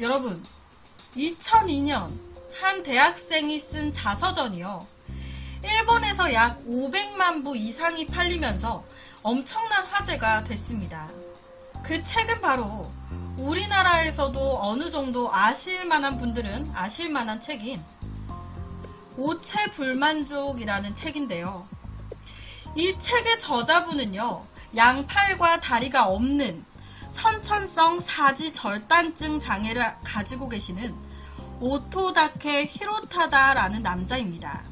여러분, 2002년 한 대학생이 쓴 자서전이요. 일본에서 약 500만 부 이상이 팔리면서 엄청난 화제가 됐습니다. 그 책은 바로 우리나라에서도 어느 정도 아실 만한 분들은 아실 만한 책인 오체 불만족이라는 책인데요. 이 책의 저자분은요, 양팔과 다리가 없는 선천성 사지 절단증 장애를 가지고 계시는 오토다케 히로타다라는 남자입니다.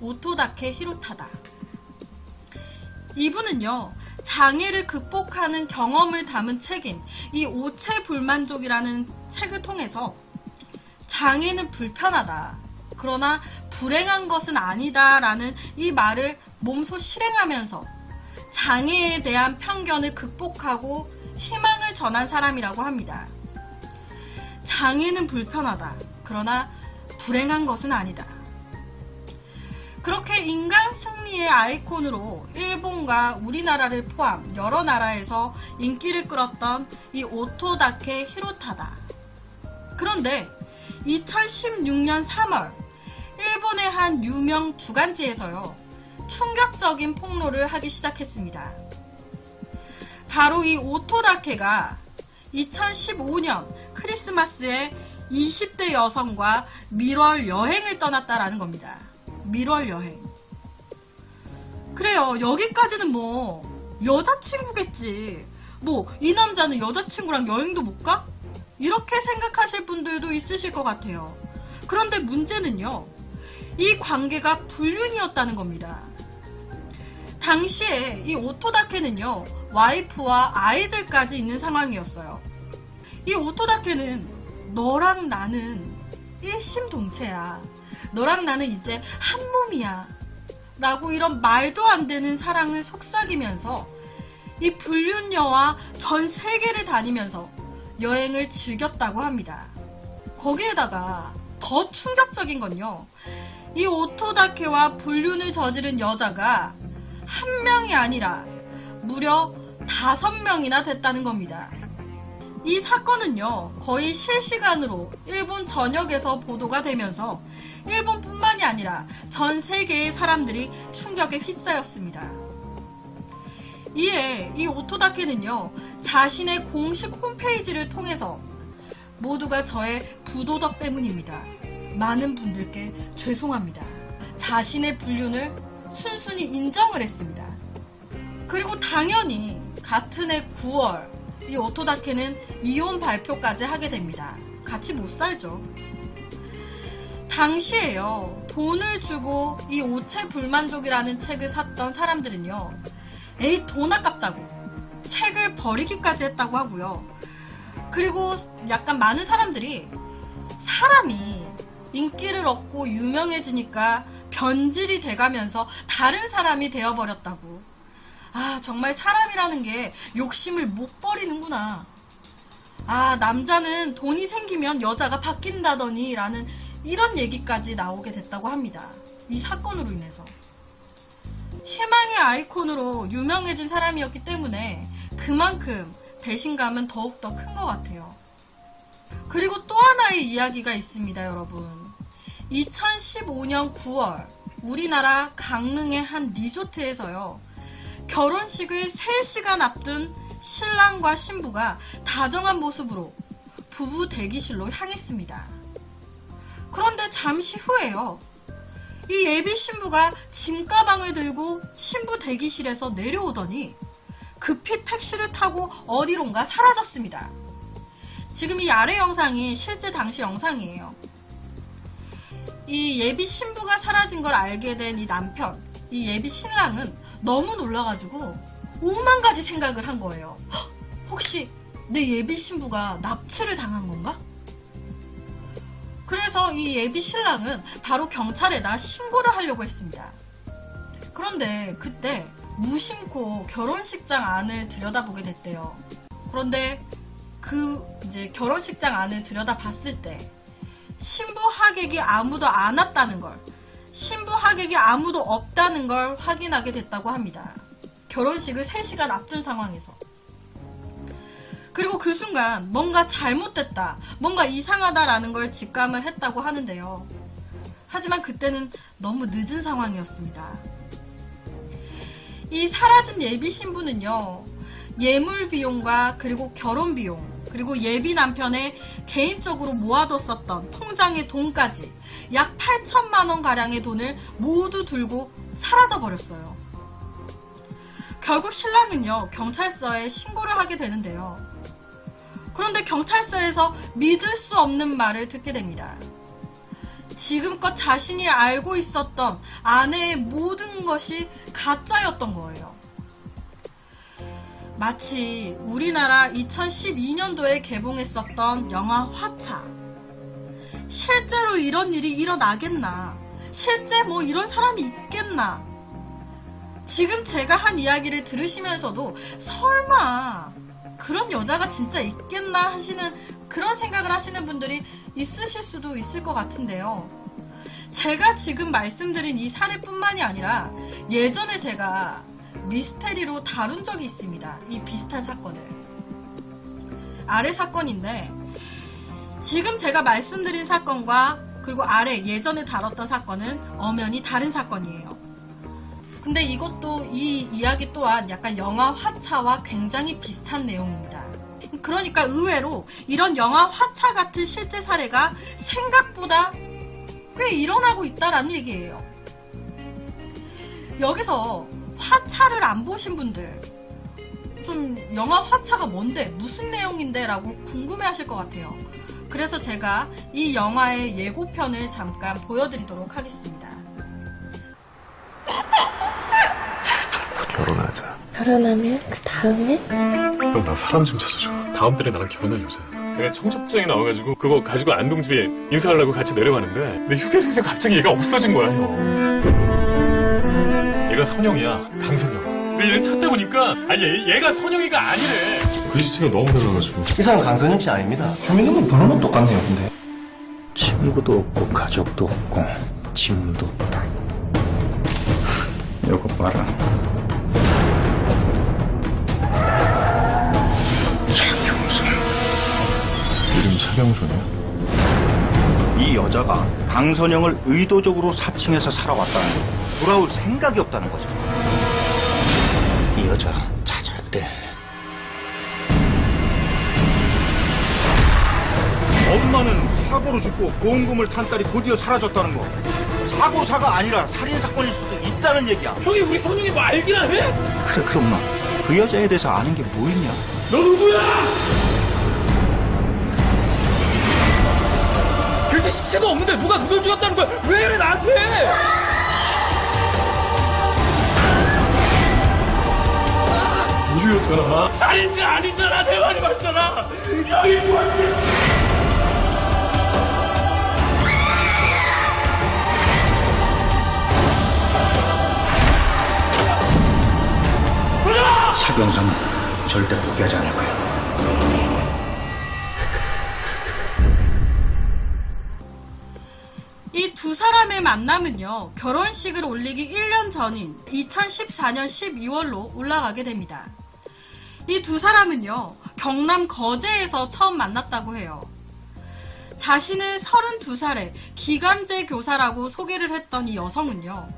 오토다케 히로타다. 이분은요, 장애를 극복하는 경험을 담은 책인 이 오체 불만족이라는 책을 통해서 장애는 불편하다. 그러나 불행한 것은 아니다라는 이 말을 몸소 실행하면서 장애에 대한 편견을 극복하고 희망을 전한 사람이라고 합니다. 장애는 불편하다. 그러나 불행한 것은 아니다. 그렇게 인간 승리의 아이콘으로 일본과 우리나라를 포함 여러 나라에서 인기를 끌었던 이 오토다케 히로타다. 그런데 2016년 3월 일본의 한 유명 주간지에서요 충격적인 폭로를 하기 시작했습니다. 바로 이 오토다케가 2015년 크리스마스에 20대 여성과 밀월 여행을 떠났다라는 겁니다. 밀월 여행. 그래요. 여기까지는 뭐 여자친구겠지. 뭐 이 남자는 여자친구랑 여행도 못 가? 이렇게 생각하실 분들도 있으실 것 같아요. 그런데 문제는요. 이 관계가 불륜이었다는 겁니다. 당시에 이 오토다케는요. 와이프와 아이들까지 있는 상황이었어요. 이 오토다케는 너랑 나는 일심동체야. 너랑 나는 이제 한 몸이야. 라고 이런 말도 안 되는 사랑을 속삭이면서 이 불륜녀와 전 세계를 다니면서 여행을 즐겼다고 합니다. 거기에다가 더 충격적인 건요. 이 오토다케와 불륜을 저지른 여자가 한 명이 아니라 무려 다섯 명이나 됐다는 겁니다. 이 사건은요, 거의 실시간으로 일본 전역에서 보도가 되면서 일본뿐만이 아니라 전 세계의 사람들이 충격에 휩싸였습니다. 이에 이 오토다케는요, 자신의 공식 홈페이지를 통해서 모두가 저의 부도덕 때문입니다. 많은 분들께 죄송합니다. 자신의 불륜을 순순히 인정을 했습니다. 그리고 당연히 같은 해 9월 이 오토다케는 이혼 발표까지 하게 됩니다. 같이 못 살죠. 당시에요. 돈을 주고 이 오체 불만족이라는 책을 샀던 사람들은요. 에이 돈 아깝다고 책을 버리기까지 했다고 하고요. 그리고 약간 많은 사람들이 사람이 인기를 얻고 유명해지니까 변질이 돼가면서 다른 사람이 되어버렸다고. 아, 정말 사람이라는 게 욕심을 못 버리는구나. 아, 남자는 돈이 생기면 여자가 바뀐다더니 라는 이런 얘기까지 나오게 됐다고 합니다. 이 사건으로 인해서. 희망의 아이콘으로 유명해진 사람이었기 때문에 그만큼 배신감은 더욱더 큰 것 같아요. 그리고 또 하나의 이야기가 있습니다, 여러분. 2015년 9월, 우리나라 강릉의 한 리조트에서요, 결혼식을 3시간 앞둔 신랑과 신부가 다정한 모습으로 부부 대기실로 향했습니다. 그런데 잠시 후에요. 이 예비 신부가 짐 가방을 들고 신부 대기실에서 내려오더니 급히 택시를 타고 어디론가 사라졌습니다. 지금 이 아래 영상이 실제 당시 영상이에요. 이 예비 신부가 사라진 걸 알게 된 이 남편, 이 예비 신랑은 너무 놀라가지고 오만 가지 생각을 한 거예요. 헉, 혹시 내 예비 신부가 납치를 당한 건가? 그래서 이 예비 신랑은 바로 경찰에다 신고를 하려고 했습니다. 그런데 그때 무심코 결혼식장 안을 들여다보게 됐대요. 그런데 그 이제 결혼식장 안을 들여다봤을 때 신부 하객이 아무도 안 왔다는 걸, 신부 하객이 아무도 없다는 걸 확인하게 됐다고 합니다. 결혼식을 3시간 앞둔 상황에서. 그리고 그 순간 뭔가 잘못됐다, 뭔가 이상하다라는 걸 직감을 했다고 하는데요. 하지만 그때는 너무 늦은 상황이었습니다. 이 사라진 예비 신부는요, 예물 비용과 그리고 결혼 비용, 그리고 예비 남편의 개인적으로 모아뒀었던 통장의 돈까지 약 8천만 원 가량의 돈을 모두 들고 사라져 버렸어요. 결국 신랑은요, 경찰서에 신고를 하게 되는데요. 그런데 경찰서에서 믿을 수 없는 말을 듣게 됩니다. 지금껏 자신이 알고 있었던 아내의 모든 것이 가짜였던 거예요. 마치 우리나라 2012년도에 개봉했었던 영화 화차. 실제로 이런 일이 일어나겠나? 실제 뭐 이런 사람이 있겠나? 지금 제가 한 이야기를 들으시면서도 설마 그런 여자가 진짜 있겠나 하시는 그런 생각을 하시는 분들이 있으실 수도 있을 것 같은데요. 제가 지금 말씀드린 이 사례뿐만이 아니라 예전에 제가 미스테리로 다룬 적이 있습니다. 이 비슷한 사건을. 아래 사건인데 지금 제가 말씀드린 사건과 그리고 아래 예전에 다뤘던 사건은 엄연히 다른 사건이에요. 근데 이것도 이 이야기 또한 약간 영화 화차와 굉장히 비슷한 내용입니다. 그러니까 의외로 이런 영화 화차 같은 실제 사례가 생각보다 꽤 일어나고 있다라는 얘기예요. 여기서 화차를 안 보신 분들 좀 영화 화차가 뭔데 무슨 내용인데 라고 궁금해 하실 것 같아요. 그래서 제가 이 영화의 예고편을 잠깐 보여드리도록 하겠습니다. 결혼하자. 결혼하면 그 다음에 형, 나 사람 좀 찾아줘. 다음 달에 나랑 결혼할 여자. 내가 청첩장이 나와가지고 그거 가지고 안동집에 인사하려고 같이 내려가는데 내 휴게소에서 갑자기 얘가 없어진 거야, 형. 얘가 선영이야, 강선영. 근데 얘는 찾다 보니까 아 얘, 얘가 선영이가 아니래. 글씨체가 너무 달라가지고. 이 사람 강선영 씨 아닙니다. 주민등록 번호는 똑같네요, 근데. 친구도 없고 가족도 없고 친구도 없다. 이거 봐라. 차경선. 이름 차경선이야? 이 여자가 강선영을 의도적으로 사칭해서 살아왔다는 거. 돌아올 생각이 없다는 거죠. 이 여자 찾아야 돼. 엄마는 사고로 죽고 보험금을 탄 딸이 곧이어 사라졌다는 거. 사고사가 아니라 살인사건일 수도 있다는 얘기야. 형이 우리 선영이 뭐 알기나 해? 그래, 그럼 엄마. 그 여자에 대해서 아는 게 뭐 있냐? 너 누구야? 도대체 시체도 없는데 누가 누굴 죽였다는 거야? 왜 이래 나한테? 우주였잖아. 살인죄 아니잖아 내 말이 맞잖아 형이 뭐야 차경선은 절대 포기하지 않을 거야. 만남은요, 결혼식을 올리기 1년 전인 2014년 12월로 올라가게 됩니다. 이 두 사람은요, 경남 거제에서 처음 만났다고 해요. 자신을 32살의 기간제 교사라고 소개를 했던 이 여성은요,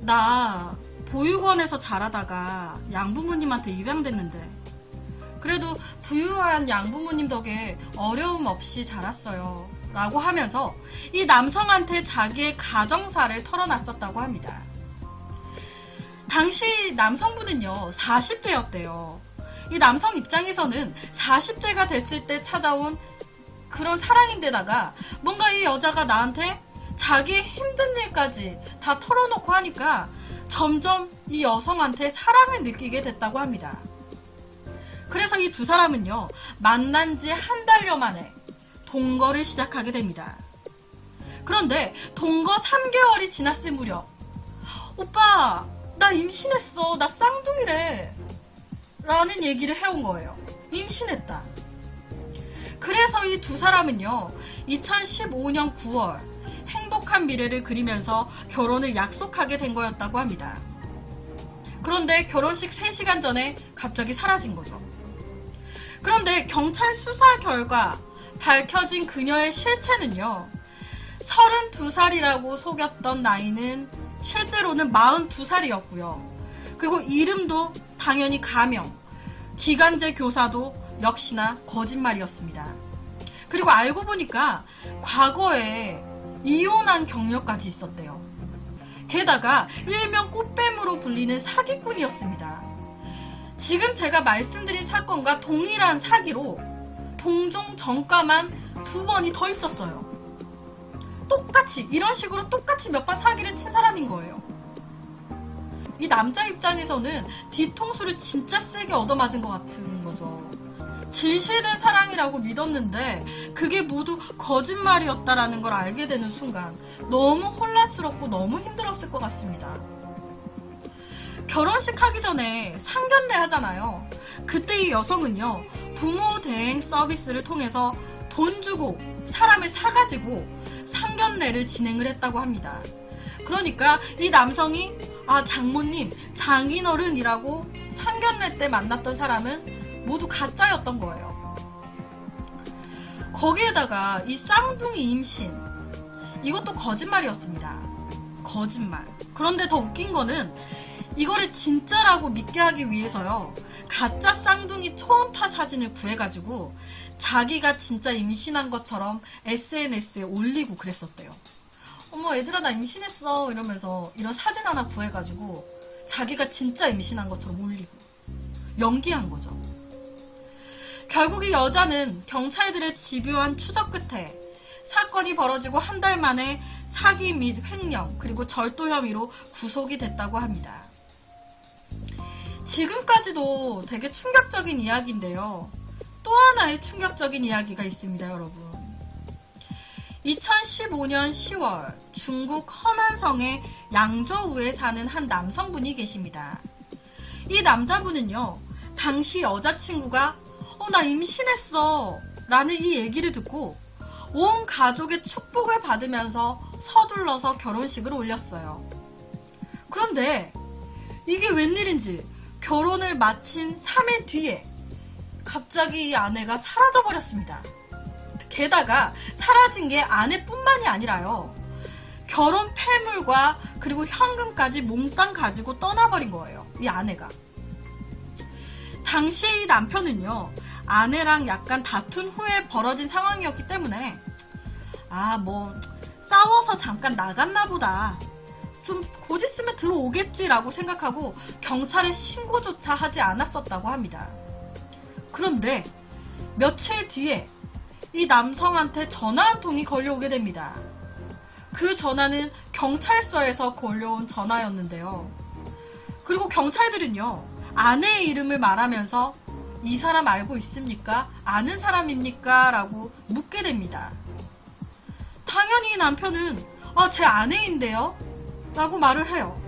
나 보육원에서 자라다가 양부모님한테 입양됐는데, 그래도 부유한 양부모님 덕에 어려움 없이 자랐어요. 라고 하면서 이 남성한테 자기의 가정사를 털어놨었다고 합니다. 당시 남성분은요, 40대였대요. 이 남성 입장에서는 40대가 됐을 때 찾아온 그런 사랑인데다가 뭔가 이 여자가 나한테 자기의 힘든 일까지 다 털어놓고 하니까 점점 이 여성한테 사랑을 느끼게 됐다고 합니다. 그래서 이 두 사람은요, 만난 지 한 달여 만에 동거를 시작하게 됩니다. 그런데 동거 3개월이 지났을 무렵, 오빠, 나 임신했어. 나 쌍둥이래. 라는 얘기를 해온 거예요. 임신했다. 그래서 이 두 사람은요, 2015년 9월, 행복한 미래를 그리면서 결혼을 약속하게 된 거였다고 합니다. 그런데 결혼식 3시간 전에 갑자기 사라진 거죠. 그런데 경찰 수사 결과 밝혀진 그녀의 실체는요. 32살이라고 속였던 나이는 실제로는 42살이었고요. 그리고 이름도 당연히 가명, 기간제 교사도 역시나 거짓말이었습니다. 그리고 알고 보니까 과거에 이혼한 경력까지 있었대요. 게다가 일명 꽃뱀으로 불리는 사기꾼이었습니다. 지금 제가 말씀드린 사건과 동일한 사기로 동종 정가만 두 번이 더 있었어요. 똑같이 이런 식으로 똑같이 몇 번 사기를 친 사람인 거예요. 이 남자 입장에서는 뒤통수를 진짜 세게 얻어맞은 것 같은 거죠. 진실된 사랑이라고 믿었는데 그게 모두 거짓말이었다라는 걸 알게 되는 순간 너무 혼란스럽고 너무 힘들었을 것 같습니다. 결혼식 하기 전에 상견례 하잖아요. 그때 이 여성은요, 부모 대행 서비스를 통해서 돈 주고 사람을 사가지고 상견례를 진행을 했다고 합니다. 그러니까 이 남성이 아 장모님 장인어른이라고 상견례 때 만났던 사람은 모두 가짜였던 거예요. 거기에다가 이 쌍둥이 임신 이것도 거짓말이었습니다. 거짓말. 그런데 더 웃긴 거는 이거를 진짜라고 믿게 하기 위해서요. 가짜 쌍둥이 초음파 사진을 구해가지고 자기가 진짜 임신한 것처럼 SNS에 올리고 그랬었대요. 어머 얘들아 나 임신했어 이러면서 이런 사진 하나 구해가지고 자기가 진짜 임신한 것처럼 올리고 연기한 거죠. 결국 이 여자는 경찰들의 집요한 추적 끝에 사건이 벌어지고 한 달 만에 사기 및 횡령 그리고 절도 혐의로 구속이 됐다고 합니다. 지금까지도 되게 충격적인 이야기인데요. 또 하나의 충격적인 이야기가 있습니다, 여러분. 2015년 10월 중국 허난성의 양저우에 사는 한 남성분이 계십니다. 이 남자분은요, 당시 여자친구가 어, 나 임신했어. 라는 이 얘기를 듣고 온 가족의 축복을 받으면서 서둘러서 결혼식을 올렸어요. 그런데 이게 웬일인지 결혼을 마친 3일 뒤에 갑자기 이 아내가 사라져 버렸습니다. 게다가 사라진 게 아내뿐만이 아니라요. 결혼 폐물과 그리고 현금까지 몽땅 가지고 떠나버린 거예요. 이 아내가. 당시 이 남편은요. 아내랑 약간 다툰 후에 벌어진 상황이었기 때문에 아 뭐 싸워서 잠깐 나갔나 보다. 좀 곧 있으면 들어오겠지라고 생각하고 경찰에 신고조차 하지 않았었다고 합니다. 그런데 며칠 뒤에 이 남성한테 전화 한 통이 걸려오게 됩니다. 그 전화는 경찰서에서 걸려온 전화였는데요. 그리고 경찰들은요, 아내의 이름을 말하면서 이 사람 알고 있습니까? 아는 사람입니까? 라고 묻게 됩니다. 당연히 이 남편은 아, 제 아내인데요? 라고 말을 해요.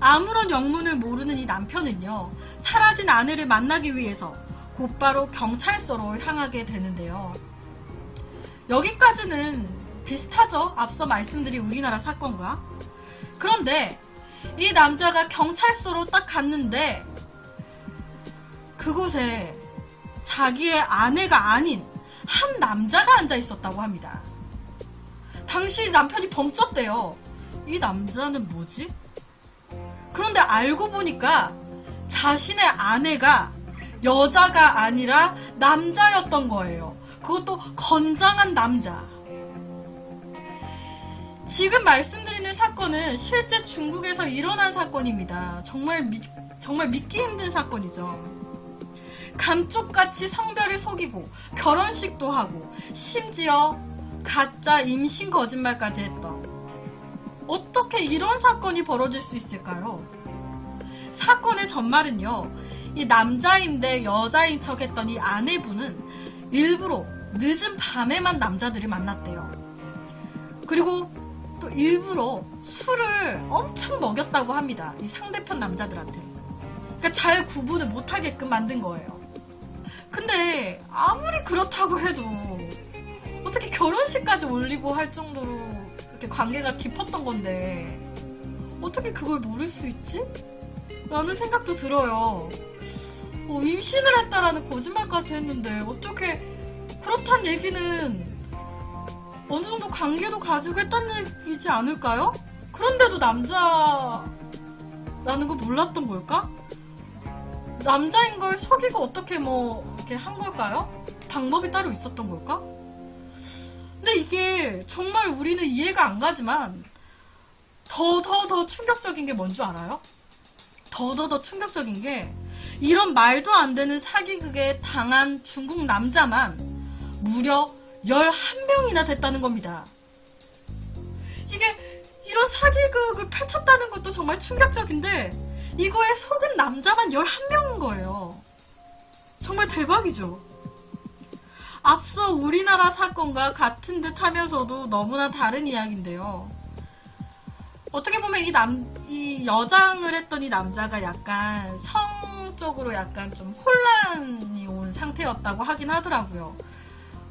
아무런 영문을 모르는 이 남편은요, 사라진 아내를 만나기 위해서 곧바로 경찰서로 향하게 되는데요. 여기까지는 비슷하죠? 앞서 말씀드린 우리나라 사건과. 그런데 이 남자가 경찰서로 딱 갔는데 그곳에 자기의 아내가 아닌 한 남자가 앉아 있었다고 합니다. 당시 남편이 범쩍대요. 이 남자는 뭐지? 그런데 알고 보니까 자신의 아내가 여자가 아니라 남자였던 거예요. 그것도 건장한 남자. 지금 말씀드리는 사건은 실제 중국에서 일어난 사건입니다. 정말 믿, 정말 믿기 힘든 사건이죠. 감쪽같이 성별을 속이고 결혼식도 하고 심지어 가짜 임신 거짓말까지 했던 어떻게 이런 사건이 벌어질 수 있을까요? 사건의 전말은요, 이 남자인데 여자인 척 했던 이 아내분은 일부러 늦은 밤에만 남자들을 만났대요. 그리고 또 일부러 술을 엄청 먹였다고 합니다. 이 상대편 남자들한테. 그러니까 잘 구분을 못하게끔 만든 거예요. 근데 아무리 그렇다고 해도 어떻게 결혼식까지 올리고 할 정도로 이렇게 관계가 깊었던 건데 어떻게 그걸 모를 수 있지? 라는 생각도 들어요. 뭐 임신을 했다라는 거짓말까지 했는데 어떻게 그렇단 얘기는 어느 정도 관계도 가지고 했다는 얘기지 않을까요? 그런데도 남자라는 걸 몰랐던 걸까? 남자인 걸 속이고 어떻게 뭐 이렇게 한 걸까요? 방법이 따로 있었던 걸까? 근데 이게 정말 우리는 이해가 안 가지만 더 더 더 충격적인 게 뭔 줄 알아요? 더 더 더 충격적인 게 이런 말도 안 되는 사기극에 당한 중국 남자만 무려 11명이나 됐다는 겁니다. 이게 이런 사기극을 펼쳤다는 것도 정말 충격적인데 이거에 속은 남자만 11명인 거예요. 정말 대박이죠. 앞서 우리나라 사건과 같은 듯 하면서도 너무나 다른 이야기인데요. 어떻게 보면 이 남, 이 여장을 했던 이 남자가 약간 성적으로 약간 좀 혼란이 온 상태였다고 하긴 하더라고요.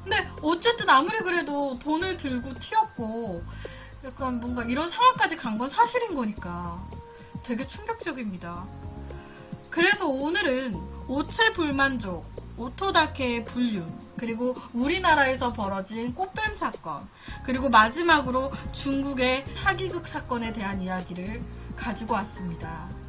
근데 어쨌든 아무리 그래도 돈을 들고 튀었고 약간 뭔가 이런 상황까지 간 건 사실인 거니까 되게 충격적입니다. 그래서 오늘은 오체 불만족, 오토다케의 불륜, 그리고 우리나라에서 벌어진 꽃뱀 사건, 그리고 마지막으로 중국의 사기극 사건에 대한 이야기를 가지고 왔습니다.